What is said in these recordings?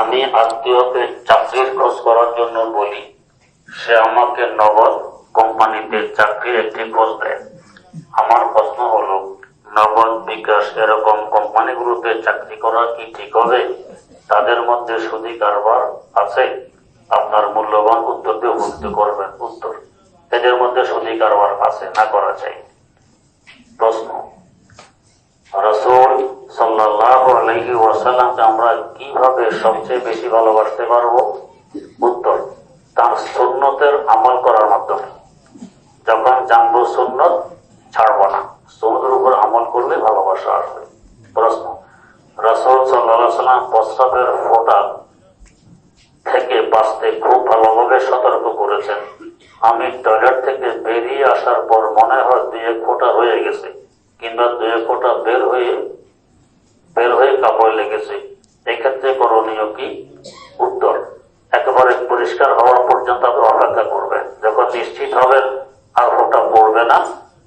আমি আত্মীয়কে চাকরির খোঁজ করার জন্য বলি, সে আমাকে নগদ কোম্পানিতে চাকরির একটি খোঁজ দেয়। আমার প্রশ্ন হলো, নগদ বিকাশ এরকম কোম্পানিগুলোতে চাকরি করা কি ঠিক হবে? তাদের মধ্যে সুদী কারবার আছে? আপনার মূল্যবান উত্তর দিয়ে উপস্থিত করবেন। উত্তর, এদের মধ্যে সুদী কারবার আছে না করা চাই প্রশ্ন রসুল সাল্লাহ ওয়াসাল্লামকে আমরা কীভাবে সবচেয়ে বেশি ভালোবাসতে পারব? উত্তর, তার সুন্নতের আমল করার মাধ্যমে। যখন জানব সুন্নত, ছাড়বো না। সুন্নতের উপর আমল করলে ভালোবাসা আসবে। প্রশ্ন, রসুল সাল্লাহ সাল্লাম প্রস্রাবের ফোটা থেকে বাঁচতে খুব ভালোভাবে সতর্ক করেছেন। আমি টয়লেট থেকে বেরিয়ে আসার পর মনে হয় দুই এক ফোঁটা হয়ে গেছে। কিংবা এক ফোঁটা বের হয়ে বের হয়ে কাপড় লেগেছে, এক্ষেত্রে করণীয় কি? উত্তর, একেবারে পরিষ্কার হওয়া পর্যন্ত আপনি অপেক্ষা করবেন। যখন নিশ্চিত হবেন আর ফোঁটা পড়বে না,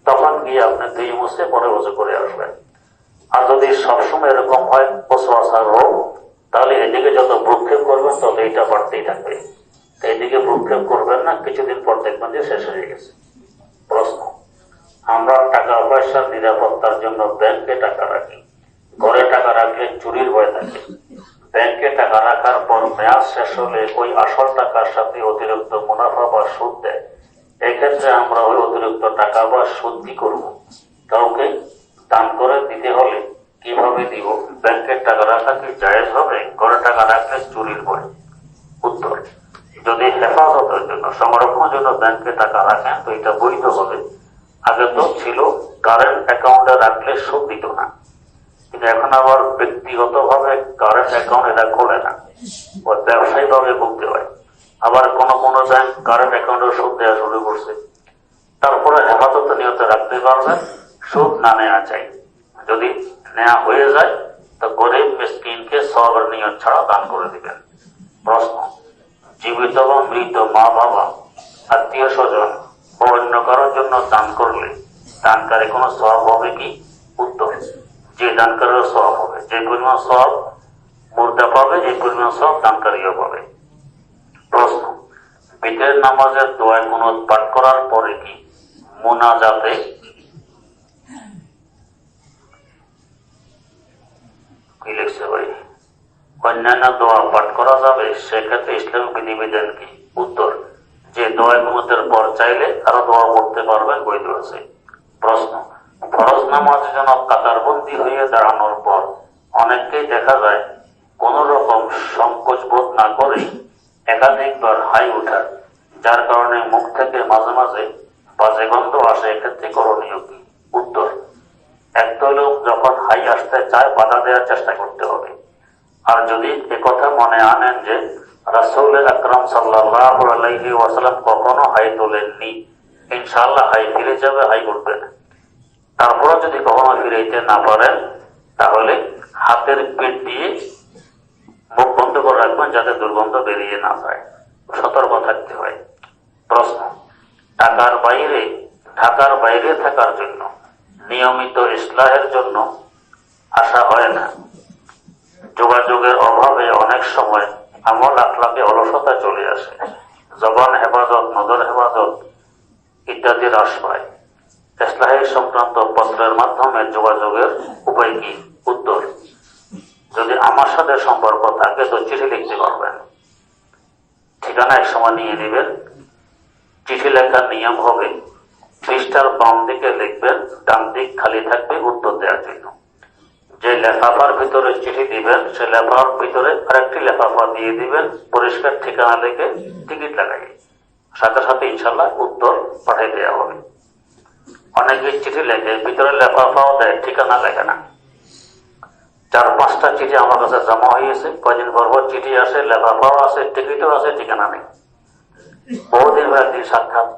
তখন গিয়ে আপনি দুই মুছে পরে উজু করে আসবেন। আর যদি সবসময় এরকম হয় পশুয়াশার রোগ, তাহলে এদিকে যত ভ্রুক্ষেপ করবেন তত এইটা বাড়তেই থাকবে। এদিকে ভ্রুক্ষেপ করবেন না, কিছুদিন পর দেখবেন যে শেষ হয়ে গেছে। আমরা টাকা পয়সার নিরাপত্তার জন্য ব্যাংকে টাকা রাখি। ঘরে টাকা রাখলে চুরির ভয় থাকে। ব্যাংকে টাকা রাখার পর মেয়াদ শেষ হলে ওই আসল টাকার সাথে অতিরিক্ত মুনাফা বা সুদ দেয়। এক্ষেত্রে আমরা ওই অতিরিক্ত টাকা বা সুদ কি করব? কাউকে দান করে দিতে হলে কীভাবে দিব? ব্যাংকের টাকা রাখা কি জায়েজ হবে? ঘরে টাকা রাখলে চুরির ভয়। উত্তর, যদি হেফাজতের জন্য, সংরক্ষণের জন্য ব্যাংকে টাকা রাখেন, তো এটা বৈধ হবে। আগে তো ছিল কারেন্ট অ্যাকাউন্টে রাখলে সুদ দিত না। কিন্তু এখন আবার ব্যক্তিগত ভাবে কারেন্ট অ্যাকাউন্ট এরা খোলে না। ও ব্যবসায়ী ভাবে ভুগতে হয়। আবার কোন কোন ব্যাংক কারেন্ট অ্যাকাউন্টে সুদ দেওয়া শুরু করছে। তারপরে হেফাজত নিয়ত রাখতে পারবেন, সুদ না নেওয়া চাই। যদি নেওয়া হয়ে যায়, তো গরিব মিসকিনকে সবের নিয়ত ছাড়া দান করে দিবেন। প্রশ্ন, জীবিত বা মৃত মা বাবা আত্মীয় স্বজন ও অন্য কারোর জন্য দান করলে দানকারী কোনো সব হবে কি? উত্তর যে দানকারীর সব হবে। যে পরিমাণ সব মুর্দা পাবে এই পরিমাণ সব দানকারীও পাবে। প্রশ্ন বিদের নামাজের দোয়ায় কোন পাঠ করার পরে কি মোনাজাতে লিখছে ভাই? অন্যান্য দোয়া পাঠ করা যাবে, সেক্ষেত্রে ইসলামিক বিধিবিধান কি? উত্তর। যে দোয়া গুণতের পর চাইলে আরও দোয়া পড়তে পারবেন, বৈধ আছে। প্রশ্ন। ফরজ নামাজের জন্য কাতারবন্দি হয়ে দাঁড়ানোর পর অনেককেই দেখা যায় কোন রকম সংকোচ বোধ না করেই একাধিকবার হাই ওঠার, যার কারণে মুখ থেকে মাঝে মাঝে বাজে গন্ধ আসে। এক্ষেত্রে করণীয় কি? উত্তর। একটা লোক যখন হাই আসতে চায়, বাধা দেওয়ার চেষ্টা করতে হবে। আর যদি একথা মনে আনেন যে রাসৌল আকরাম সাল্লাহ আলাইহি ওয়াসাল্লাম কখনো হাই তোলেননি। ইনশাল্লাহ হাই ফিরে যাবে, হাই উঠবে না। তারপরে যদি কখনো ফিরাইতে না পারেন, তাহলে হাতের পেট দিয়ে মুখ বন্ধ করে রাখবেন যাতে দুর্গন্ধ বেরিয়ে না যায়। সতর্ক থাকতে হয়। প্রশ্ন, টাকার বাইরে, ঢাকার বাইরে থাকার জন্য, নিয়মিত ইসলাহের জন্য আসা হয় না? যোগাযোগের অভাবে অনেক সময় আমল আখলাকে অলসতা চলে আসে। জবান হেফাজত, নজর হেফাজত ইত্যাদি হ্রাস পায়। ইসলাহি সংক্রান্ত পত্রের মাধ্যমে যোগাযোগের উপায় কি? উত্তর, যদি আমার সাথে সম্পর্ক থাকে তো চিঠি লিখতে পারবেন। ঠিকানা এক সময় নিয়ে নেবেন। চিঠি লেখার নিয়ম হবে, পৃষ্ঠার বাম দিকে লিখবেন, ডান দিক খালি থাকবে, উত্তর দেওয়ার জন্য। যে লেফাফার ভিতরে চিঠি দিবেন, সে লেফাফার ভিতরে আরেকটি লেফাফা দিয়ে দিবেন, পরিষ্কার ঠিকানা লিখে টিকিট লাগাই সাথে সাথে ইনশাল্লাহ উত্তর পাঠিয়ে দেওয়া হবে। অনেকে চিঠি লেখে, ভিতরে লেফাফাও দেয়, ঠিকানা লেখে না। চার পাঁচটা চিঠি আমার কাছে জমা হয়েছে কয়দিন পর পর চিঠি আসে লেফাফাও আছে টিকিটও আছে ঠিকানা নেই। বহুদিন হয়ে একদিন সাক্ষাৎ,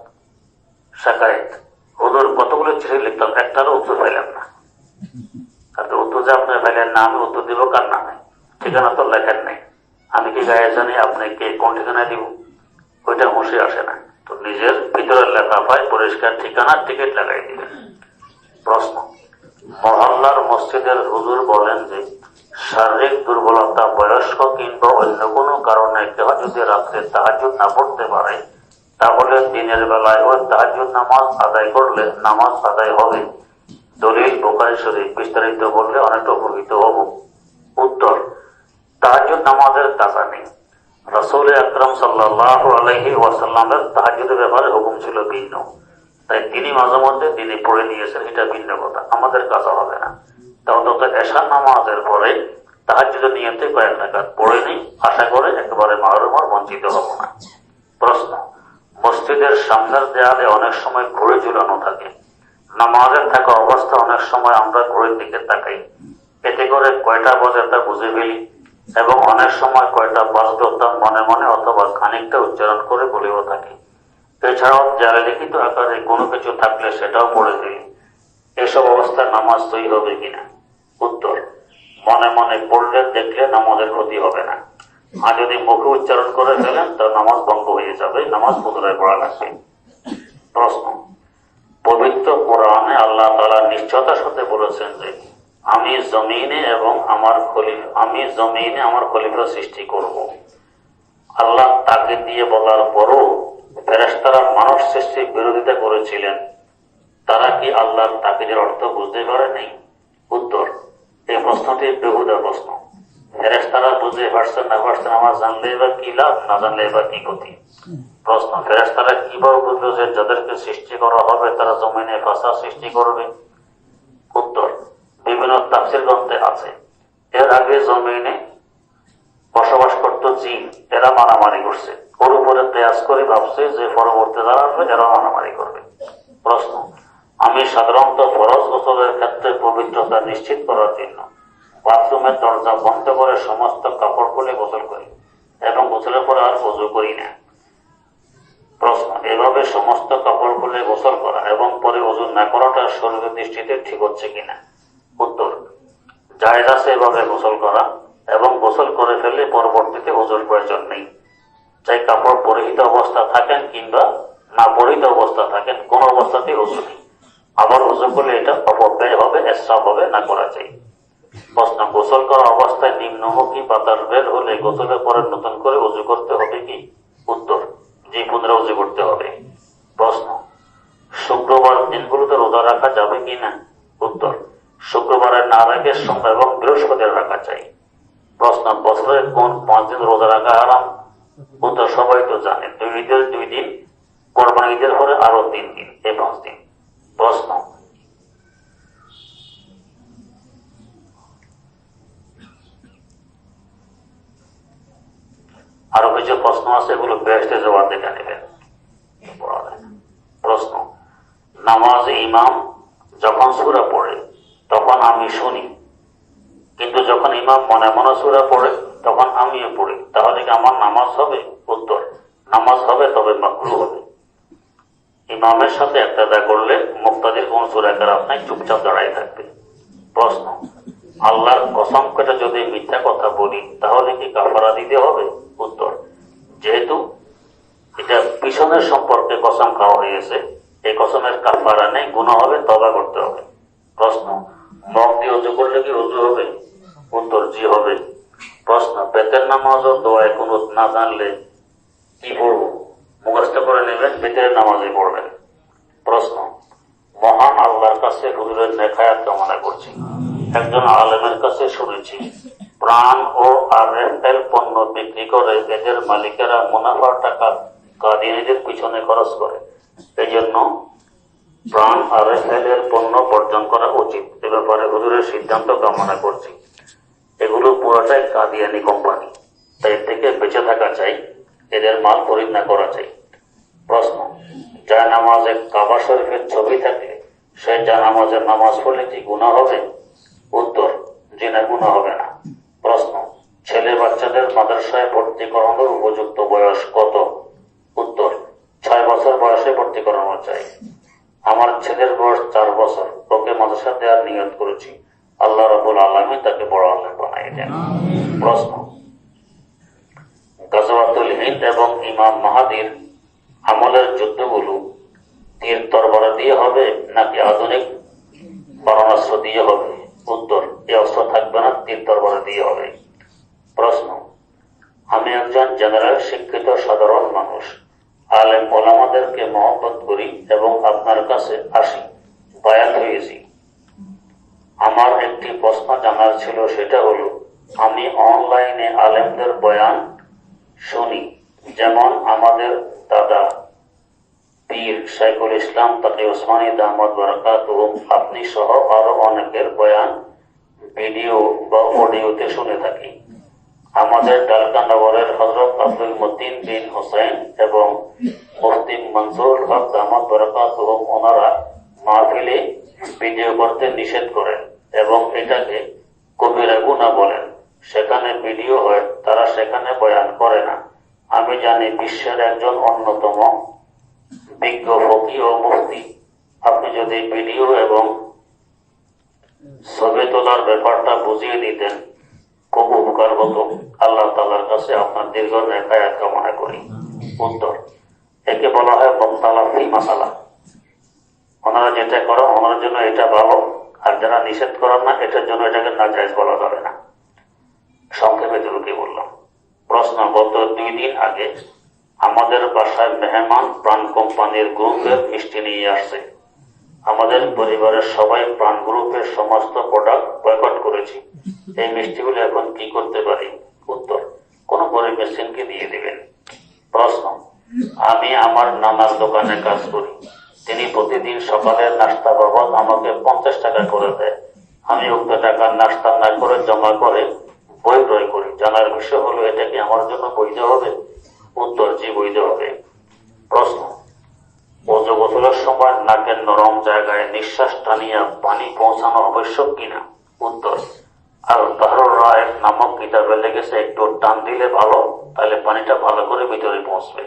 সাকায়ত। হুদুর কতগুলো চিঠি লিখতাম একটারও উত্তর পাইলাম না। তাতে উত্তর যে আপনি উত্তর দিব কার নামে? ঠিকানা তো লেখেন নেই। আমি কি গায়ে জানি আপনাকে কোন ঠিকানায় দিব? ওইটা হুঁশে আসে না। তো নিজের ভিতরের লেখাপায় পরিষ্কার ঠিকানা, টিকিট লাগাই দিবেন প্রশ্ন। মহল্লার মসজিদের হুজুর বলেন যে, শারীরিক দুর্বলতা বয়স্ক কিংবা অন্য কোনো কারণে কেউ যদি রাত্রে তাহাজুদ না পড়তে পারে, তাহলে দিনের বেলায় ওই তাহাজুদ নামাজ আদায় করলে নামাজ আদায় হবে। দলিল বোকারি শরীফ বিস্তারিত বললে অনেকটা উপকৃত হব। উত্তর তাহাজুদ নামাজের টাকা নেই। রসুল আকরম সাল্লাহ আলহি ওয়াসাল্লামের তাহাজুদের ব্যাপারে হুকুম ছিল ভিন্ন। তাই তিনি মাঝে মধ্যে তিনি পড়ে নিয়েছেন, এটা ভিন্ন কথা। আমাদের কাছে হবে না। তাও তো এশার নামাজের পরে তাহাজুদের নিয়তে কয়েক টাকা পড়ে নিই। আশা করে একেবারে মাহরুমার বঞ্চিত হব না। প্রশ্ন, মসজিদের সামনের দেয়ালে অনেক সময় ঘুরে ঝুলানো থাকে। নামাজের থাকা অবস্থা অনেক সময় আমরা ঘুরের দিকে তাকাই। এতে করে কয়টা বাজে তা বুঝে ফেলি এবং অনেক সময় কয়টা বাজবে তা মনে মনে অথবা খানিকটা উচ্চারণ করে বলেও থাকি। এছাড়াও যারা লিখিত আকারে কোনো কিছু থাকলে সেটাও পড়ে দিই এসব অবস্থায় নামাজ তৈরি হবে কিনা? উত্তর, মনে মনে পড়লে দেখলে নামাজের ক্ষতি হবে না। আর যদি মুখে উচ্চারণ করে ফেলেন তার নামাজ ভঙ্গ হয়ে যাবে, নামাজ পুনরায় পড়া লাগবে। প্রশ্ন আল্লাহ নিশ্চয়তার সাথে বলেছেন যে, আমি জমিনে এবং আমার আমি জমিনে আমার খলিফা সৃষ্টি করব। আল্লাহ তাকে দিয়ে বলার পরও ফেরেস্তারা মানব সৃষ্টির বিরোধিতা করেছিলেন। তারা কি আল্লাহর তাকিদের অর্থ বুঝতে পারেনি? উত্তর, এই প্রশ্নটি বেহুদা প্রশ্ন। ফেরেস্তারা বুঝে পারছেন না পারছেন, আমার জানলে বা কি লাভ, না জানলে বা কি ক্ষতি? প্রশ্ন ফেরেস্তারা কীভাবে বুঝলো যে যাদেরকে সৃষ্টি করা হবে, তারা জমিনে ভাষা সৃষ্টি করবে? উত্তর, বিভিন্ন তাফসির গ্রন্থে আছে। এর আগে জমিনে বসবাস করত জিন, এরা মারামারি করছে। ওর উপরে প্রয়াস করে ভাবছে যে পরবর্তী যারা আসবে, এরা মারামারি করবে। প্রশ্ন, আমি সাধারণত ফরজ গোসলের ক্ষেত্রে পবিত্রতা নিশ্চিত করার জন্য বাথরুমের দরজা বন্ধ করে সমস্ত কাপড় খুলে গোসল করি এবং গোসলের পরে আর অজু করি না। প্রশ্ন, এভাবে সমস্ত কাপড় খুলে গোসল করা এবং পরে না করাটা শরীরের দৃষ্টিতে ঠিক হচ্ছে কিনা? উত্তর আছে এভাবে গোসল করা এবং গোসল করে ফেললে পরবর্তীতে প্রয়োজন নেই। চাই কাপড় পরিহিত অবস্থা থাকেন কিংবা না পরিহিত অবস্থা থাকেন, কোন অবস্থাতেই নেই। আবার ওজু করলে এটা অপব্যয় হবে হবে, না করা চাই। প্রশ্ন, গোসল করা অবস্থায় নিম্নমুখী বাতাস বের হলে গোসলের পরে নতুন করে উজু করতে হবে কি? উত্তর জি পুনরায় উজু করতে হবে? প্রশ্ন। শুক্রবার দিনগুলোতে রোজা রাখা যাবে কি না? উত্তর। শুক্রবারের না রাখে সোমবার এবং বৃহস্পতিবার রাখা চাই। প্রশ্ন বছরের কোন পাঁচ দিন রোজা রাখা আরাম উত্তর, সবাই তো জানে। দুই দুই দিন কোরবানি ঈদের পরে আরও তিন দিন এই পাঁচ দিন প্রশ্ন আরও কিছু প্রশ্ন আছে এগুলো বেহেস্টে জবাব দেখে নেবেন পড়া যায় না। প্রশ্ন নামাজে ইমাম যখন সুরা পড়ে তখন আমি শুনি কিন্তু যখন মনে মনে সুরা পড়ে, তখন আমিও পড়ি। তাহলে কি আমার নামাজ হবে? উত্তর। নামাজ হবে, তবে মাকরু হবে। ইমামের সাথে একটা করলে মুক্তাদির কোন সুরা খারাপ নাই, চুপচাপ দাঁড়াই থাকবে। প্রশ্ন, আল্লাহর কসম কেটে যদি মিথ্যা কথা বলি, তাহলে কি কাফারা দিতে হবে? উত্তর, যেহেতু এটা পিছনের সম্পর্কে কসম খাওয়া হয়েছে, এই কসমের কাফারা নেই গুণ হবে, তবা করতে হবে। প্রশ্ন মগ দিয়ে উজু করলে কি উজু হবে? উত্তর জি হবে? প্রশ্ন। বেতের নামাজ ও দোয়ায় কোন না জানলে কি পড়ব? মুখস্থ করে নেবেন, বেতের নামাজে পড়বেন। প্রশ্ন। মহান আল্লাহর কাছে হুজুরের নেখায়াত কামনা করছি। একজন আলেমের কাছে শুনেছি, প্রাণ ও আর পণ্য বিক্রি করে এদের মালিকেরা মুনাফার টাকা কাদিনীদের পিছনে খরচ করে। এই জন্য প্রাণ আর এর পণ্য বর্জন করা উচিত। এ ব্যাপারে হুজুরের সিদ্ধান্ত কামনা করছি। এগুলো পুরোটাই কাদিয়ানি কোম্পানি। তাই এর থেকে বেঁচে থাকা চাই, এদের মাল খরিদ না করা চাই। প্রশ্ন যা নামাজে কাবা শরীফের ছবি থাকে, সে যা নামাজের নামাজ পড়লে কি গুণা হবে? উত্তর জিনা গুণা হবে না। প্রশ্ন, ছেলে বাচ্চাদের মাদ্রাসায় ভর্তি করানোর উপযুক্ত বয়স কত? উত্তর, ছয় বছর বয়সে ভর্তি করানো চাই। আমার ছেলের বয়স চার বছর, ওকে মাদ্রাসা দেওয়ার নিয়ত করেছি। আল্লাহ রাবুল আলমী তাকে বড় আল্লাহ বানাই দেন। প্রশ্ন। গাজওয়াতুল হিন্দ এবং ইমাম মাহাদির আমলের যুদ্ধগুলো তীর তরবারা দিয়ে হবে নাকি আধুনিক পরমাস্ত্র দিয়ে হবে? উত্তর এই অস্ত্র থাকবে না তীর তরবারা দিয়ে দিয়ে হবে। প্রশ্ন। আমি একজন জেনারেল শিক্ষিত সাধারণ মানুষ। আলেম ওলামাদেরকে মহব্বত করি এবং আপনার কাছে আসি। বায়াত হয়েছি। আমার একটি প্রশ্ন জানার ছিল, সেটা হলো, আমি অনলাইনে আলেমদের বয়ান শুনি। যেমন আমাদের দাদা পীর শাইখুল ইসলাম, তাকে ওসমানী দাহমদ বরকাত আপনি সহ আরও অনেকের বয়ান ভিডিও বা অডিওতে শুনে থাকি। আমাদের ডালকানগরের হজরত আব্দুল মতিন বিন হোসেন এবং মুফতি মনসুর হক দাহমদ বরকাত ওনারা মাহফিলে ভিডিও করতে নিষেধ করেন এবং এটাকে কবিরা গুণা বলেন। সেখানে ভিডিও হয়, তারা সেখানে বয়ান করে না। আমি জানি বিশ্বের একজন অন্যতম বিজ্ঞ ফকি ও মুফতি। আপনি যদি ভিডিও এবং ছবি তোলার ব্যাপারটা বুঝিয়ে দিতেন, খুব উপকার হতো। আল্লাহ তালার কাছে আপনার দীর্ঘ নেকায়াত কামনা করি। উত্তর। একে বলা হয় বক্তালা ফি মাসালা। ওনারা যেটা করো, ওনার জন্য এটা ভালো আর যারা নিষেধ করেন না, এটার জন্য এটাকে নাজাইজ বলা যাবে না। সংক্ষেপে দুটোকে বললাম। প্রশ্ন, গত দুই দিন আগে আমাদের বাসায় মেহমান প্রাণ কোম্পানির গ্রুপের মিষ্টি নিয়ে আসছে। আমাদের পরিবারের সবাই প্রাণ গ্রুপের সমস্ত প্রোডাক্ট বয়কট করেছি। এই মিষ্টিগুলো এখন কি করতে পারি? উত্তর, কোন গরিব মেশিনকে দিয়ে দিবেন। প্রশ্ন, আমি আমার নানার দোকানে কাজ করি। তিনি প্রতিদিন সকালের নাস্তা বাবদ আমাকে পঞ্চাশ টাকা করে দেয়। আমি উক্ত টাকার নাস্তা না করে জমা করে বই ক্রয় করি। জানার বিষয় হলো, এটা কি আমার জন্য বৈধ হবে? উত্তর, জি, বৈধ হবে। প্রশ্ন অজু গোসলের সময় নাকের নরম জায়গায় নিঃশ্বাস টানিয়া পানি পৌঁছানো আবশ্যক কিনা? উত্তর আর তাহর রায় নামক কিতাবে লেগেছে, একটু টান দিলে ভালো, তাহলে পানিটা ভালো করে ভিতরে পৌঁছবে।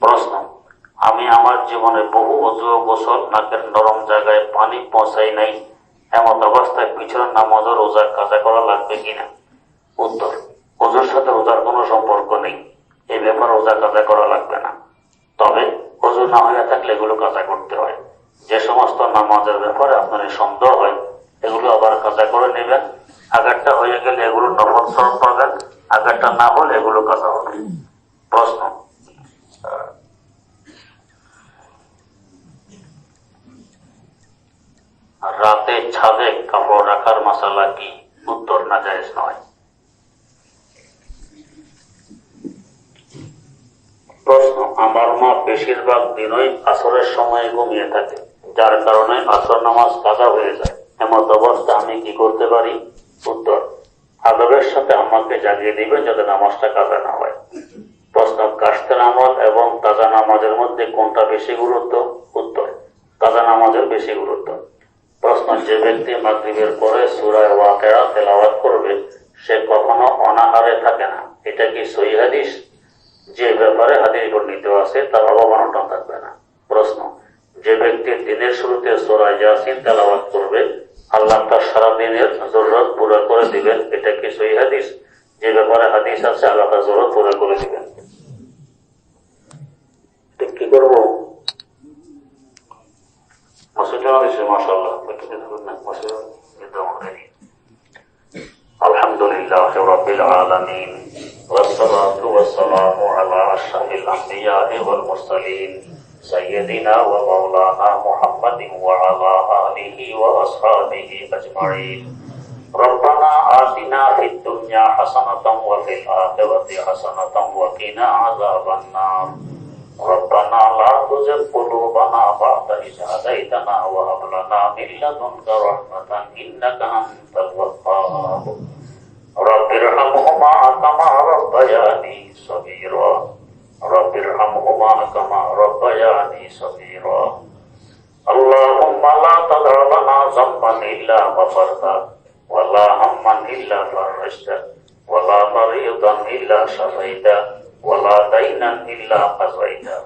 প্রশ্ন আমি আমার জীবনে বহু অজু গোসল নাকের নরম জায়গায় পানি পৌঁছাই নাই। এমন অবস্থায় পিছনের নামাজও রোজা কাজা করা লাগবে কিনা? উত্তর অজুর সাথে রোজার কোনো সম্পর্ক নেই। এই ব্যাপার রোজা কাজা করা লাগবে না। তবে অজু না হয়ে থাকলে এগুলো কাজা করতে হয়। যে সমস্ত নামাজের ব্যাপারে আপনার সন্দেহ হয়, এগুলো আবার কাজা করে নেবেন। আগেরটা হয়ে গেলে এগুলো স্মরণ পাবেন আগেরটা না হলে এগুলো কাজা হবে। প্রশ্ন রাতে ছাদে কাপড় রাখার মশালা কি? উত্তর না জায়েজ নয়। প্রশ্ন, আমার মা বেশিরভাগ দিনই আসরের সময় ঘুমিয়ে থাকে, যার কারণে আসর নামাজ কাজা হয়ে যায়। এমত অবস্থা আমি কি করতে পারি? উত্তর, আদবের সাথে আমাকে জাগিয়ে দিবেন যাতে নামাজটা কাজা না হয়। প্রশ্ন কাস্তের নামাজ এবং তাজা নামাজের মধ্যে কোনটা বেশি গুরুত্ব? উত্তর, তাজা নামাজের বেশি গুরুত্ব। প্রশ্ন যে ব্যক্তি মাগরিবের পরে সুরায় ওয়াকেরা তেলাওয়াত করবে সে কখনো অনাহারে থাকে না? এটা কি সহি হাদিস? যে ব্যাপারে হাদিস বর্ণিত আছে তার অবমাননা থাকবে না। প্রশ্ন যে ব্যক্তি দিনের শুরুতে সোরা ইয়াসিন তেলাওয়াত করবে আল্লাহ তার সারা দিনের জরুরত পুরো করে দিবেন? এটা কি সই হাদিস? যে ব্যাপারে হাদিস আছে আল্লাহ তার জরুরত পুরো করে দিবেন। কি করব? মসজিদে الحمد لله رب العالمين. والصلاة والسلام على أشرف الأنبياء والمرسلين سيدنا ومولانا محمد وعلى آله وأصحابه أجمعين. ربنا آتنا في الدنيا حسنة وفي الآخرة حسنة وقنا عذاب النار. ربنا لا تزغ قلوبنا بعد إذ هديتنا وهب لنا من لدنك رحمة إنك أنت الوهاب. رب ارحمهما كما ربياني صغيرا. رب ارحمهما كما ربياني صغيرا. اللهم لا تدع لنا ذنبا إلا غفرته ولا هما إلا فرجته ولا مريضا إلا شفيته ولا دينا إلا قضيته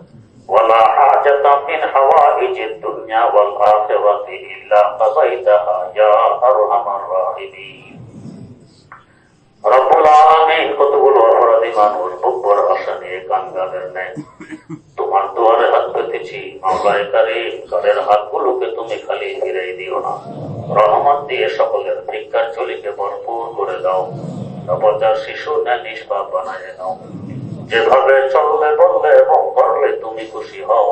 ولا حاجة من حوائج الدنيا والآخرة إلا قضيتها يا أرحم الراحمين রব্বুল আলামিন কতগুলো অপরাধী মানুষ বুকবর আশা নিয়ে কাঙ্গালের নেয় তোমার দুয়ারে হাত পেতেছি মাওলায় কারিম তাদের হাতগুলোকে তুমি খালি ফিরাই দিও না রহমত দিয়ে সকলের ভিক্ষার ঝুলিকে ভরপুর করে দাও নবজার শিশু না নিষ্পাপ বানায় দাও যেভাবে চললে বললে এবং করলে তুমি খুশি হও,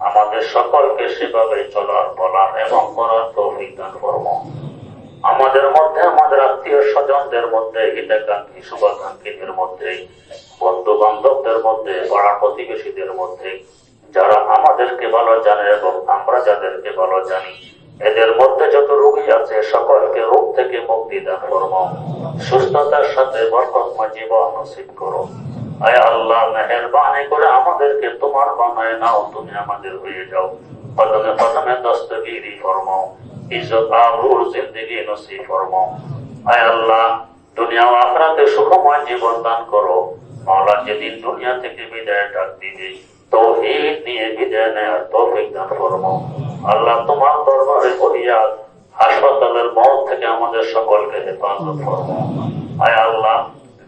আমাদের সকলকে সেভাবে চলার বলার এবং করার তৌফিক দান করব। আমাদের মধ্যে, আমাদের আত্মীয় স্বজনদের মধ্যে, হিতাকাঙ্ক্ষী, শুভাকাঙ্ক্ষীদের মধ্যে বন্ধু বান্ধবদের মধ্যে, পাড়া প্রতিবেশীদের মধ্যে, যারা আমাদেরকে ভালো জানে এবং আমরা যাদেরকে ভালো জানি, এদের মধ্যে যত রোগী আছে, সকলকে রোগ থেকে মুক্তি দান করব। সুস্থতার সাথে বরকতময় জীবন নসিব করো। আয় আমাদেরকে তোমার বানায় নাও, তুমি আমাদের হয়ে যাও। কদমে কদমে দস্তগিরি ফরমাও, ইজ্জত, আবরুর জিন্দগি নসিব ফরমাও। আয় আল্লাহ, দুনিয়া ও সুখময় জীবন দান করো। মাওলা, যেদিন দুনিয়া থেকে বিদায় ডাক দিবে তৌহিদ নিয়ে বিদায় নেওয়ার তৌফিক দান ফরমাও। আল্লাহ, তোমার দরবারে ফরিয়াদ, হাসপাতালের মত থেকে আমাদের সকলকে হেফাজত ফরমাও। আয় আল্লাহ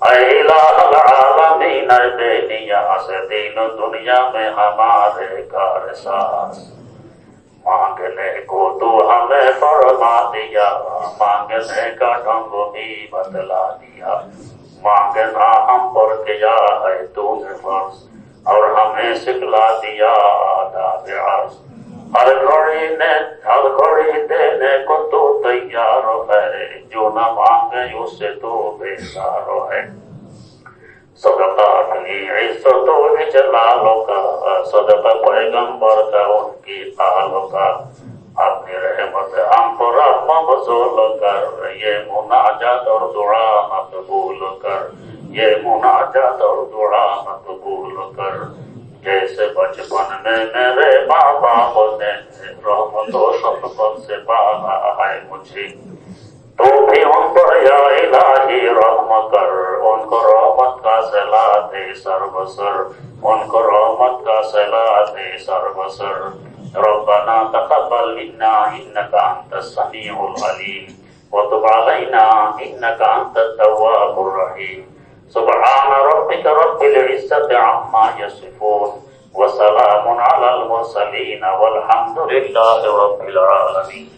العالمین دنیا دین دنیا میں ہمارے کار ساز مانگنے کو تو ہمیں فرما دیا مانگنے کا ڈھنگ بھی بدلا دیا مانگنا ہم پر کیا ہے تو فرض اور ہمیں سکھلا دیا آداب عرض ہر گھڑی نے ہر گھڑی دینے کو تو تیار ہے، جو نہ مانگے اسے تو احسانوں ہے صدقہ اپنی عزتوں نے جلالوں کا صدقہ پیغمبر کا ان کی آلوں کا اپنی رحمت ہم کو رحم کر یہ مناجات اور دعا مقبول کر یہ مناجات اور دعا مقبول کر جیسے بچپن میں میرے ماں باپ نے رحمت و شفقت سے پالا ہے مجھے تو بھی ہم پر یا الہی رحم کر ان کو رحمت کا سلا دے سر بسر ان کو رحمت کا سلا دے سر بسر ربنا تقبل منا انك انت السميع العليم وتب علينا انك انت التواب الرحيم سبحان ربك رب العزة عما يصفون وسلام على المرسلين والحمد لله رب العالمين